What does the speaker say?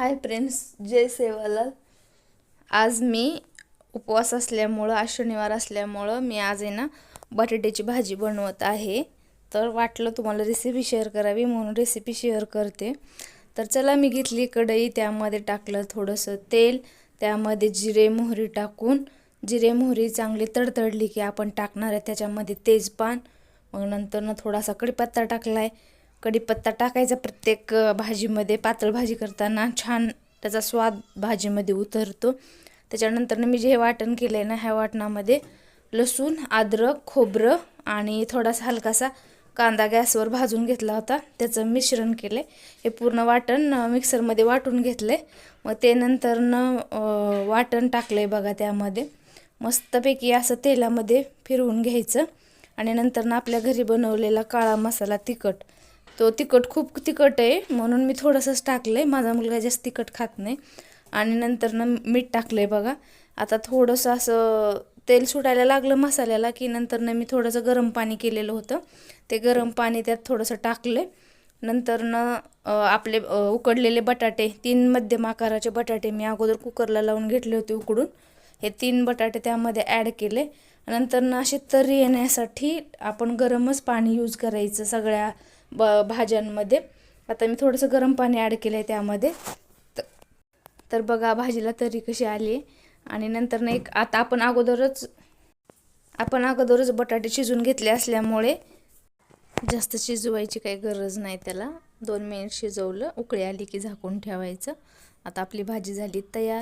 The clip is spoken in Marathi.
हाय फ्रेंड्स जय सेवालाल. आज मी उपवास असल्यामुळं आज शनिवार असल्यामुळं मी आज आहे ना बटाट्याची भाजी बनवत आहे. तर वाटलं तुम्हाला रेसिपी शेअर करावी म्हणून रेसिपी शेअर करते. तर चला मी घेतली कढई त्यामध्ये टाकलं थोडंसं तेल त्यामध्ये जिरे मोहरी टाकून. जिरे मोहरी चांगली तडतडली की आपण टाकणार आहे त्याच्यामध्ये तेजपान. मग नंतर थोडासा कढीपत्ता टाकला आहे कढीपत्ता टाकायचा प्रत्येक भाजीमध्ये पातळ भाजी करताना छान त्याचा स्वाद भाजीमध्ये उतरतो. त्याच्यानंतर मी जे हे वाटण केलं आहे ना ह्या वाटणामध्ये लसूण अद्रक खोबरं आणि थोडासा हलकासा कांदा गॅसवर भाजून घेतला होता. त्याचं मिश्रण केलं आहे हे पूर्ण वाटण मिक्सरमध्ये वाटून घेतलं आहे मग ते नंतरनं वाटण टाकलं आहे बघा त्यामध्ये. मस्तपैकी असं तेलामध्ये फिरवून घ्यायचं आणि नंतरनं आपल्या घरी बनवलेला काळा मसाला तिखट. तो तिखट खूप तिखट आहे म्हणून मी थोडंसंच टाकलं आहे माझा मुलगा जास्त तिखट खात नाही. आणि नंतर ना मीठ टाकलं आहे बघा. आता थोडंसं असं तेल सुटायला लागलं मसाल्याला की नंतर मी थोडंसं गरम पाणी केलेलं होतं. ते गरम पाणी त्यात थोडंसं टाकलं नंतर न आपले उकडलेले बटाटे तीन मध्यम आकाराचे बटाटे मी अगोदर कुकरला लावून घेतले होते उकडून. हे तीन बटाटे त्यामध्ये ॲड केले. नंतर ना असे तरी येण्यासाठी आपण गरमच पाणी यूज करायचं सगळ्या ब भाज्यांमध्ये. आता मी थोडंसं गरम पाणी ॲड केलं आहे त्यामध्ये तर बघा भाजीला तरी कशी आली. आणि नंतर ना एक आता आपण अगोदरच आपण अगोदरच बटाटे शिजून घेतले असल्यामुळे जास्त शिजवायची काही गरज नाही त्याला. दोन मिनिट शिजवलं उकळी आली की झाकून ठेवायचं. आता आपली भाजी झाली तयार.